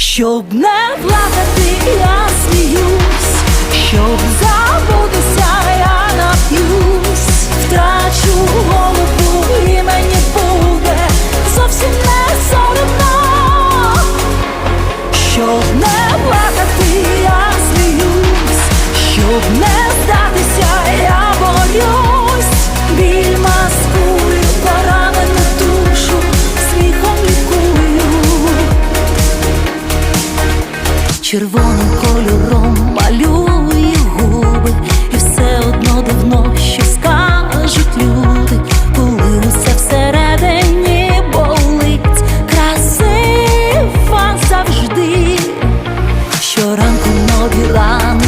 Щоб не плакати, я сміюсь, щоб забутися, я нап'юсь, втрачу голову і мені буде зовсім не соромно, щоб не плакати, я сміюсь, щоб не червоним кольором малює губи, і все одно давно що скажуть люди, коли усе всередині болить, красива завжди, щоранку нові рани